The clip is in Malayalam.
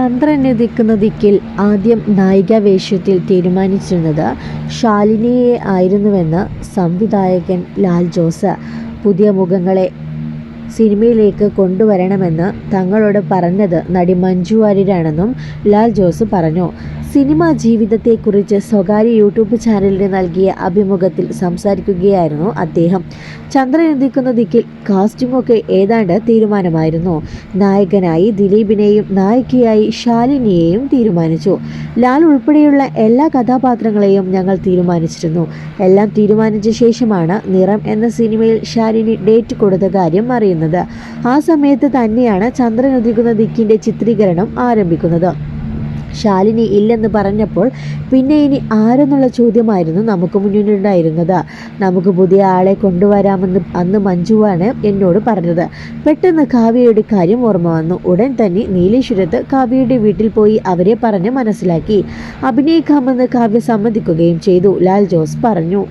ചന്ദ്രൻ ദിക്കിൽ ആദ്യം നായികാവേഷത്തിൽ തീരുമാനിച്ചിരുന്നത് ശാലിനിയെ ആയിരുന്നുവെന്ന് സംവിധായകൻ ലാൽ ജോസ്. പുതിയ മുഖങ്ങളെ സിനിമയിലേക്ക് കൊണ്ടുവരണമെന്ന് തങ്ങളോട് പറഞ്ഞത് നടി മഞ്ജു വാര്യരാണെന്നും ലാൽ ജോസ് പറഞ്ഞു. സിനിമാ ജീവിതത്തെക്കുറിച്ച് സ്വകാര്യ യൂട്യൂബ് ചാനലിന് നൽകിയ അഭിമുഖത്തിൽ സംസാരിക്കുകയായിരുന്നു അദ്ദേഹം. ചന്ദ്രൻ എന്തിക്കുന്ന ദിക്കിൽ കാസ്റ്റിംഗ് ഒക്കെ ഏതാണ്ട് തീരുമാനമായിരുന്നു. നായകനായി ദിലീപിനെയും നായികയായി ശാലിനിയെയും തീരുമാനിച്ചു. ലാൽ ഉൾപ്പെടെയുള്ള എല്ലാ കഥാപാത്രങ്ങളെയും ഞങ്ങൾ തീരുമാനിച്ചിരുന്നു. എല്ലാം തീരുമാനിച്ച ശേഷമാണ് നിറം എന്ന സിനിമയിൽ ശാലിനി ഡേറ്റ് കൊടുത്ത കാര്യം അറിയുന്നത്. ആ സമയത്ത് തന്നെയാണ് ചന്ദ്രൻ ഉദിക്കുന്ന ദിക്കിന്റെ ചിത്രീകരണം ആരംഭിക്കുന്നത്. ശാലിനി ഇല്ലെന്ന് പറഞ്ഞപ്പോൾ പിന്നെ ഇനി ആരെന്നുള്ള ചോദ്യമായിരുന്നു നമുക്ക് മുന്നിലുണ്ടായിരുന്നത്. നമുക്ക് പുതിയ ആളെ കൊണ്ടുവരാമെന്ന് അന്ന് മഞ്ജുവാണ് എന്നോട് പറഞ്ഞത്. പെട്ടെന്ന് കാവ്യയുടെ കാര്യം ഓർമ്മ വന്നു. ഉടൻ തന്നെ നീലേശ്വരത്ത് കാവ്യയുടെ വീട്ടിൽ പോയി അവരെ പറഞ്ഞ് മനസ്സിലാക്കി. അഭിനയിക്കാമെന്ന് കാവ്യ സമ്മതിക്കുകയും ചെയ്തു ലാൽ ജോസ് പറഞ്ഞു.